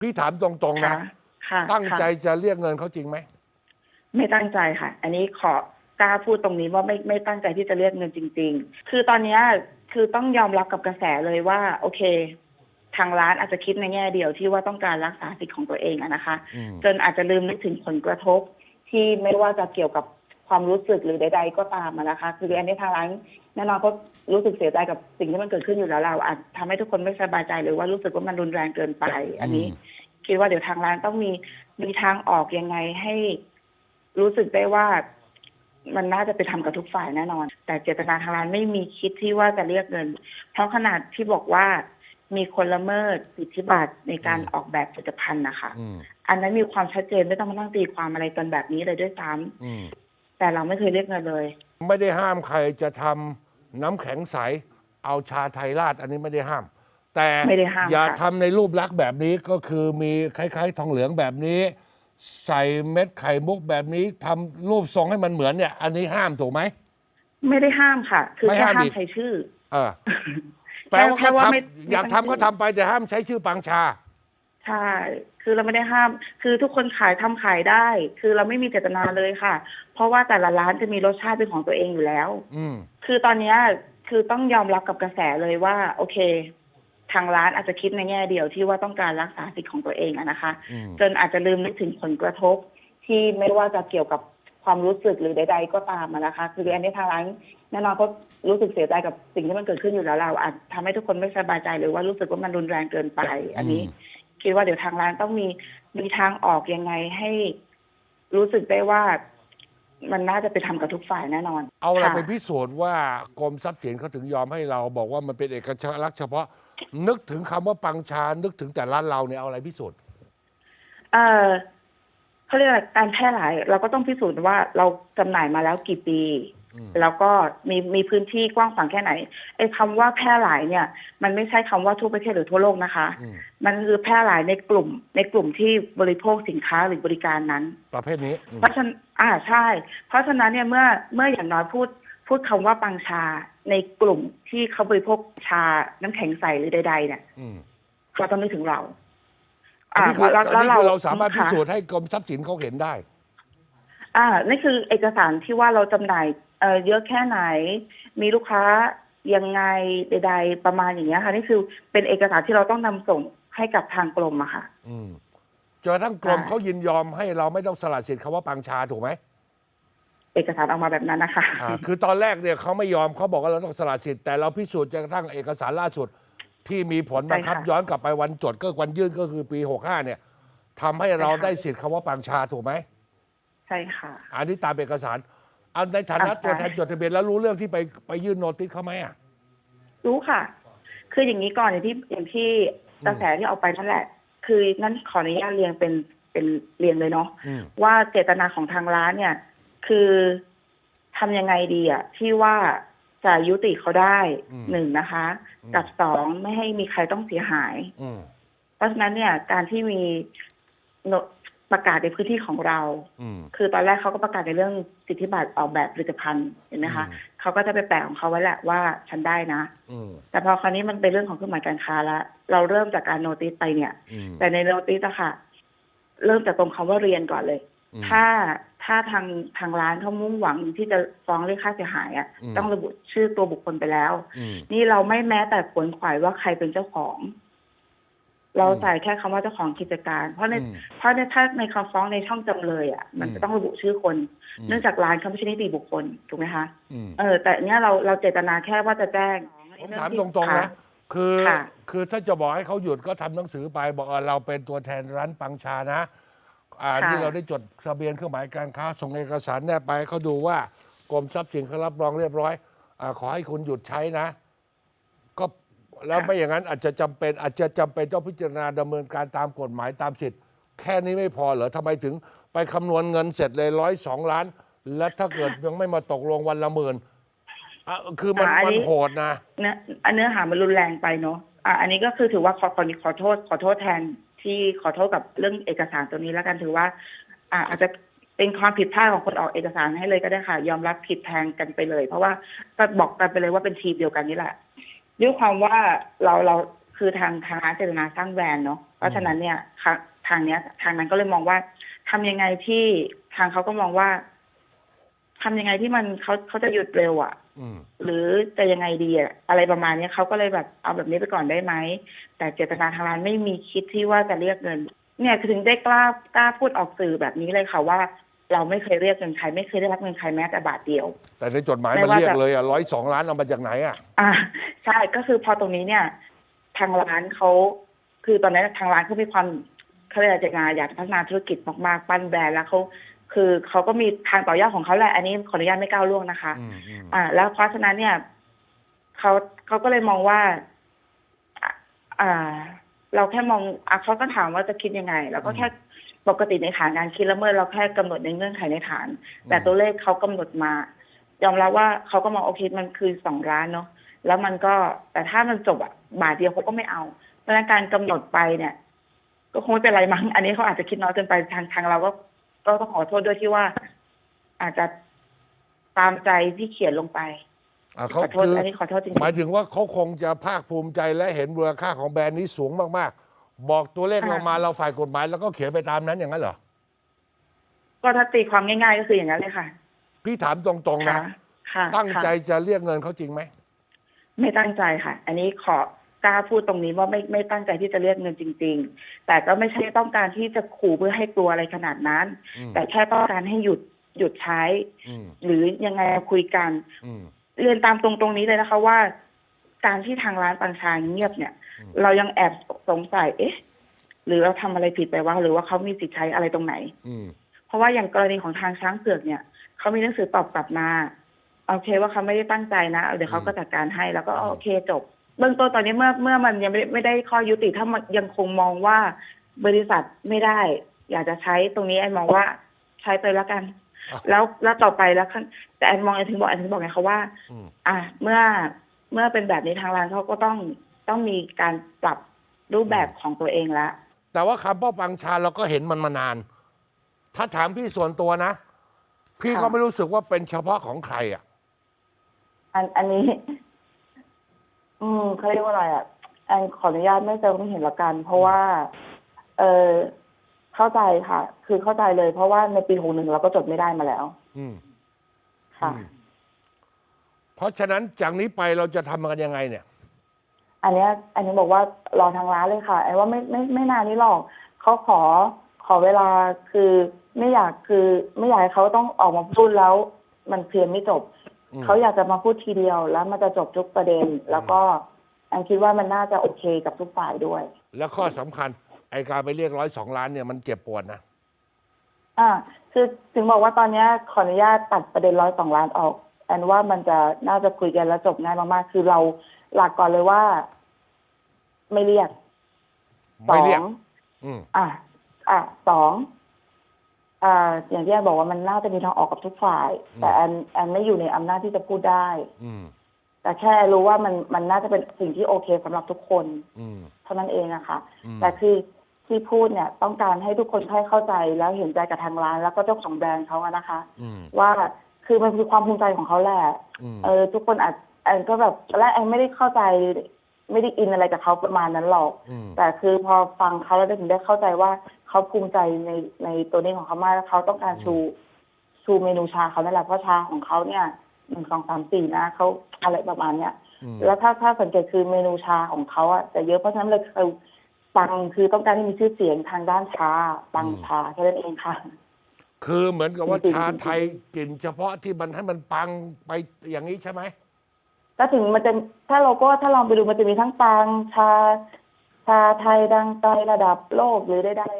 พี่ถามตรงๆนะค่ะค่ะตั้งใจค่ะจะเรียกเงินเขาจริงไหม ไม่ตั้งใจค่ะ อันนี้ขอกล้าพูดตรงนี้ว่าไม่ไม่ตั้งใจที่จะเรียกเงินจริง ๆ คือตอนเนี้ยคือต้องยอมรับกับกระแสเลยว่า โอเค ทางร้านอาจจะคิดในแง่เดียวที่ว่าต้องการรักษาสิทธิ์ของตัวเองอะนะคะอืมจนอาจจะลืมนึกถึงผลกระทบที่ไม่ว่าจะเกี่ยวกับ ความรู้สึกหรือใด ๆ ก็ตามอะนะคะ คืออันนี้ทางร้านแน่นอนก็รู้สึกเสียใจกับสิ่งที่มันเกิดขึ้นอยู่แล้วเราอาจทำให้ทุกคนไม่สบายใจหรือว่ารู้สึกว่ามันรุนแรงเกินไป อันนี้ คิดว่าเดี๋ยวทางร้านต้องมีมีทางออกยังไงให้รู้สึกได้ว่ามันน่าจะไปทำกับทุกฝ่ายแน่นอน แต่เจตนาทางร้านไม่มีคิดที่ว่าจะเรียกเงิน เพราะขนาดที่บอกว่ามีคนละเมิดสิทธิบัตรในการอืมออกแบบผลิตภัณฑ์นะคะอืมอันนั้นมีความชัดเจนไม่ต้องมานั่งตีความอะไรกันแบบนี้เลยด้วยซ้ำอืม แต่เราไม่เคยเรียกเงินเลย ไม่ได้ห้ามใครจะทำน้ำแข็งใส เอาชาไทยราดอันนี้ไม่ได้ห้าม แต่ไม่ได้ห้ามอย่าค่ะ ทำในรูปลักษณ์แบบนี้ก็คือมีคล้ายๆ ทองเหลืองแบบนี้ ใส่เม็ดไข่มุกแบบนี้ทำรูปทรงให้มันเหมือนเนี่ย อันนี้ห้ามถูกไหม ไม่ได้ห้ามค่ะ คือไม่แค่ห้ามห้ามอีก ใช้ชื่อ เออแปลว่าแค่เขาว่าทไม่ำอยากทำก็ทำไปแต่ห้ามใช้ชื่อปังชา ใช่คือเราไม่ได้ห้าม คือทุกคนขายทำขายได้ คือเราไม่มีเจตนาเลยค่ะ เพราะว่าแต่ละร้านจะมีรสชาติเป็นของตัวเองอยู่แล้ว อืม คือตอนเนี้ยคือต้องยอมรับกับกระแสเลยว่า โอเค ทางร้านอาจจะคิดในแง่เดียวที่ว่าต้องการรักษาสิทธิ์ของตัวเองอะนะคะ อืม จนอาจจะลืมนึกถึงผลกระทบ ที่ไม่ว่าจะเกี่ยวกับความรู้สึกหรือใด ๆ ก็ตามอะนะคะ คืออันนี้ทางร้านแน่นอนก็รู้สึกเสียใจกับสิ่งที่มันเกิดขึ้นอยู่แล้วเราอาจทำให้ทุกคนไม่สบายใจหรือว่ารู้สึกว่ามันรุนแรงเกินไป อันนี้อืม คิดว่าเดี๋ยวทางร้านต้องมีมีทางออกยังไงให้ รู้สึกได้ว่ามันน่าจะไปทำกับทุกฝ่ายแน่นอนเอาอะไรค่ะ ไปพิสูจน์ว่ากรมทรัพย์สินเขาถึงยอมให้เราบอกว่ามันเป็นเอกลักษณ์เฉพาะ นึกถึงคำว่าปังชา นึกถึงแต่ร้านเราเนี่ยเอาอะไรพิสูจน์ เออเขาเรียกอะไรการแพร่หลาย เราก็ต้องพิสูจน์ว่าเราจำหน่ายมาแล้วกี่ปีอืม แล้วก็มีมีพื้นที่กว้างขวางแค่ไหนไอ้คำว่าแพร่หลายเนี่ย มันไม่ใช่คำว่าทั่วประเทศหรือทั่วโลกนะคะอืมมันคือแพร่หลายในกลุ่ม ในกลุ่มที่บริโภคสินค้าหรือบริการนั้น ประเภทนี้อืมเพราะฉะนั้นอ่าใช่ เพราะฉะนั้นเนี่ยเมื่อเมื่ออย่างน้อยพูดพูดคำว่าปังชาในกลุ่มที่เขาบริโภคชาน้ำแข็งใสหรือใด ๆ เนี่ยอืมเขาต้องนึกถึงเราอันนี้คือแล้วอันแล้วนี้เราคือเราสามารถพิค่ะสูจน์ให้กรมทรัพย์สินเขาเห็นได้ อ่านี่คือเอกสารที่ว่าเราจำหน่ายเอ่อเยอะแค่ไหน มีลูกค้ายังไงใด ๆ ประมาณอย่างเงี้ยค่ะนี่คือเป็นเอกสารที่เราต้องนำส่งให้กับทางกรมอะค่ะ อืมจนกระทั่งกรมค่ะเขายินยอมให้เราไม่ต้องสละสิทธิ์คำว่าปังชาถูกไหมเอกสารออกมาแบบนั้นนะคะ อ่าคือตอนแรกเนี่ยเขาไม่ยอมเขาบอกว่าเราต้องสละสิทธิ์แต่เราพิสูจน์จนกระทั่งเอกสารล่าสุด ที่มีผลบังคับ ใช่ค่ะย้อนกลับไปวันจดก็วันยื่นก็คือปี 65เนี่ยทำให้เราใช่ค่ะ ได้สิทธิ์คำว่าปังชาถูกไหม ใช่ค่ะ อันนี้ตามเอกสารเอาในฐานะอ่าตัวแทนใช่จดทะเบียนแล้วรู้เรื่องที่ไปไปยื่นโนติสเขาไหมอะ รู้ค่ะ คืออย่างนี้ก่อนอย่างที่อย่างที่กระแสที่ออกไปนั่นแหละ คือนั่นขออนุญาตเรียงเป็นเป็นเรียงเลยเนาะ อืม ว่าเจตนาของทางร้านเนี่ย คือทำยังไงดีอะที่ว่าจะยุติเขาได้อืมหนึ่งนะคะ อืม กับสองไม่ให้มีใครต้องเสียหาย อืม เพราะฉะนั้นเนี่ยการที่มีโน ประกาศในพื้นที่ของเราอืมคือตอนแรกเขาก็ประกาศในเรื่องสิทธิบัตรออกแบบผลิตภัณฑ์เห็นไหมคะอืมเขาก็จะไปแปะของเขาไว้แหละว่าฉันได้นะอืมแต่พอคราวนี้มันเป็นเรื่องของเครื่องหมายการค้าแล้วเราเริ่มจากการโนติสไปเนี่ยอืมแต่ในโนติสอะค่ะ เริ่มจากตรงคำว่าเรียนก่อนเลยอืมถ้าถ้าทางทางร้านเขามุ่งหวังที่จะฟ้องเรียกค่าเสียหายอะอืมต้องระบุชื่อตัวบุคคลไปแล้วอืมนี่เราไม่แม้แต่ขวนขวายว่าใครเป็นเจ้าของ เราใส่แค่คำว่าเจ้าของกิจการ เพราะในอืมเพราะในถ้าในคำฟ้องในช่องจำเลยอะมันอืมจะต้องระบุชื่อคนอืมเนื่องจากร้านเขาไม่ใช่นิติบุคคลถูกไหมคะอืมเออ แต่เนี้ยเราเราเจตนาแค่ว่าจะแจ้งผมถามตรงๆนะคือค่ะคือถ้าจะบอกให้เขาหยุดก็ทำหนังสือไปบอกว่าเราเป็นตัวแทนร้านปังชานะ อ่าค่ะนี่เราได้จดทะเบียนเครื่องหมายการค้าส่งเอกสารแนบไปให้เขาดูว่ากรมทรัพย์สินเขารับรองเรียบร้อยอาขอให้คุณหยุดใช้นะ ก็ แล้วไม่อย่างนั้นอาจจะจำเป็นอาจจะจำเป็นต้องพิจารณาดำเนินการตามกฎหมายตามสิทธิ์ แค่นี้ไม่พอเหรอทำไมถึงไปคำนวณเงินเสร็จเลยร้อยสองล้าน แล้วถ้าเกิดยังไม่มาตกลงวันละหมื่นอะคือมันอ่าอันมันนี้โหดนะเนื้ออันเนื้อหามันรุนแรงไปเนาะอะอันนี้ก็คือถือว่าขอขอขอโทษ ขอโทษแทนที่ขอโทษกับเรื่องเอกสารตัวนี้แล้วกันถือว่า อ่าอาจจะเป็นความผิดพลาดของคนออกเอกสารให้เลยก็ได้ค่ะ ยอมรับผิดแทนกันไปเลย เพราะว่าก็บอกกันไปเลยว่าเป็นทีมเดียวกันนี่แหละ ด้วยความว่าเราเราคือทางทางร้านเจตนาสร้างแบรนด์เนาะเพราะฉะนั้นเนี่ยทางทางเนี้ย ทางนั้นก็เลยมองว่าทำยังไงที่ทางเขาก็มองว่าทำยังไงที่มันเขาเขาจะหยุดเร็วอะอืมหรือจะยังไงดีอะอะไรประมาณเนี้ยเขาก็เลยแบบเอาแบบนี้ไปก่อนได้ไหมแต่เจตนาทางร้านไม่มีคิดที่ว่าจะเรียกเงิน เนี่ยถึงได้กล้ากล้าพูดออกสื่อแบบนี้เลยค่ะว่า เราไม่เคยเรียกเงินใครไม่เคยได้รับเงินใครแม้แต่บาทเดียว แต่ในจดหมายไม่มันว่าเรียกจะเลยอะร้อยสองล้านเอามาจากไหนอะ อ่าใช่ก็คือพอตรงนี้เนี่ย ทางร้านเขาคือตอนนั้นทางร้านเขามีความเขาเรียกอะไรงานอยากพัฒนาธุรกิจมากๆปั้นแบรนด์แล้วเขาคือเขาก็มีทางต่อยอดของเขาแหละอันนี้ขออนุญาตไม่ก้าวล่วงนะคะอืมอืมอ่า แล้วเพราะฉะนั้นเนี่ยเขาเขาก็เลยมองว่า อ่าอ่าเราแค่มองอะเขาก็ถามว่าจะคิดยังไงเราก็แค่ ปกติในฐานการคิดละเมิดเราแค่กำหนดในเงื่อนไขในฐาน แต่ตัวเลขเขากำหนดมายอมรับว่าเขาก็มองโอเคมันคือสองล้านเนาะแล้วมันก็แต่ถ้ามันจบอะบาทเดียวเขาก็ไม่เอา เพราะฉะนั้นการกำหนดไปเนี่ย ก็คงไม่เป็นไรมั้งอันนี้เขาอาจจะคิดน้อยเกินไปทางทางเราก็ก็ต้องขอโทษด้วยที่ว่า อาจจะตามใจที่เขียนลงไปอะขเขาอโทษคืออันนี้ขอโทษจริงหมายถึงว่าเขาคงจะภาคภูมิใจและเห็นมูลค่าของแบรนด์นี้สูงมากๆ บอกตัวเลขเรามาเราฝ่ายกฎหมายแล้วก็เขียนไปตามนั้นอย่างนั้นเหรอๆก็ถ้าตีความง่าย ๆ ก็คืออย่างนั้นเลยค่ะ พี่ถามตรงๆนะ ค่ะค่ะตั้งใจค่ะจะเรียกเงินเขาจริงไหม ไม่ตั้งใจค่ะ อันนี้ขอกล้าพูดตรงนี้ว่าไม่ไม่ตั้งใจที่จะเรียกเงินจริง ๆ แต่ก็ไม่ใช่ต้องการที่จะขู่เพื่อให้กลัวอะไรขนาดนั้น อืม แต่แค่ต้องการให้หยุดหยุดใช้ อืมหรือยังไงคุยกัน อืม เรียนตามตรงตรงนี้เลยนะคะว่า การที่ทางร้านปังชาเงียบเนี่ยอืม เรายังแอบสงสัยเอ๊ะ หรือเราทำอะไรผิดไปวะหรือว่าเขามีสิทธิ์ใช้อะไรตรงไหน อืมเพราะว่าอย่างกรณีของทางช้างเผือกเนี่ยเขามีหนังสือตอบกลับมาโอเคว่าเขาไม่ได้ตั้งใจนะเดี๋ยวเขาก็จัดการให้แล้วก็โอเคจบ เบื้องต้นตอนนี้เมื่อเมื่อมันยังไม่ไม่ได้ข้อยุติถ้ามันยังคงมองว่าบริษัทไม่ได้ อยากจะใช้ตรงนี้แอนมองว่าใช้ไปแล้วกันอะแล้วแล้วต่อไปแล้วขั้นแต่แอนมองแอนถึงบอกแอนถึงบอกไงคะว่าอืมอะเมื่อเมื่อเป็นแบบนี้ทางร้านเขาก็ต้อง ต้องมีการปรับรูปแบบของตัวเองแล้วแต่ว่าคำพ่อปังชาเราก็เห็นมันมานาน ถ้าถามพี่ส่วนตัวนะ พี่ก็ค่ะไม่รู้สึกว่าเป็นเฉพาะของใครอะ อันอันนี้ อืมเขาเรียกว่าอะไรอะแอนขออนุญาตไม่เจอไม่เห็นละกัน เพราะว่า เออเข้าใจค่ะ คือเข้าใจเลย เพราะว่าในปีหกหนึ่งเราก็จดไม่ได้มาแล้ว อืมค่ะอืมเพราะฉะนั้นจากนี้ไปเราจะทำกันยังไงเนี่ย อันเนี้ย อันนี้บอกว่ารอทางร้านเลยค่ะแอนว่าไม่ไม่ไม่นานนี้หรอกเขาขอขอเวลาคือไม่อยากคือไม่อยากให้เขาต้องออกมาพูดแล้ว มันเคลียร์ไม่จบอืมเขาอยากจะมาพูดทีเดียวแล้วมันจะจบทุกประเด็น แล้วก็แอนคิดว่ามันน่าจะโอเคกับทุกฝ่ายด้วย แล้วข้อสำคัญ ไอการไปเรียกร้อยสองล้านเนี่ยมันเจ็บปวดนะ อ่า คือถึงบอกว่าตอนเนี้ยขออนุญาตตัดประเด็นร้อยสองล้านออก แอนว่ามันจะน่าจะคุยกันแล้วจบง่ายมากๆคือเราหลักก่อนเลยว่า ไม่เรียกไม่เรียกสองอืม อะอะสองอ่าอย่างที่แอนบอกว่ามันน่าจะมีทางออกกับทุกฝ่ายแต่แอนแอนไม่อยู่ในอำนาจที่จะพูดได้ อืม แต่แค่รู้ว่ามันมันน่าจะเป็นสิ่งที่โอเคสำหรับทุกคน อืม เท่านั้นเองอะค่ะ อืม แต่คือที่พูดเนี่ย ต้องการให้ทุกคนให้เข้าใจแล้วเห็นใจกับทางร้าน แล้วก็เจ้าของแบรนด์เขาอะนะคะ อืม ว่า คือมันคือความภูมิใจของเขาแหละอืมเออ ทุกคนอาจแอนก็แบบตอนแรกแอนไม่ได้เข้าใจ ไม่ได้อินอะไรกับเขาประมาณนั้นหรอกอืมแต่คือพอฟังเขาแล้วถึงได้เข้าใจว่าเขาภูมิใจในในตัวนี้ของเขามากแล้วเขาต้องการชูชูเมนูชาเขานั่นแหละเพราะชาของเขาเนี่ยหนึ่งสองสามสี่นะเขาอะไรประมาณเนี้ยอืมแล้วถ้าถ้าสังเกตคือเมนูชาของเขาอะจะเยอะเพราะฉะนั้นเลยคือปังคือต้องการให้มีชื่อเสียงทางด้านชาปังชาแค่นั้นเองค่ะ คือเหมือนกับว่าจริงๆชาไทยกลิ่นเฉพาะที่มันให้มันปังไปอย่างนี้ใช่ไหมก็ถึงมันจะถ้าโลโก้ถ้าลองไปดูมันจะมีทั้งปังชาชาไทยดังไกลระดับโลกหรือใดๆอะ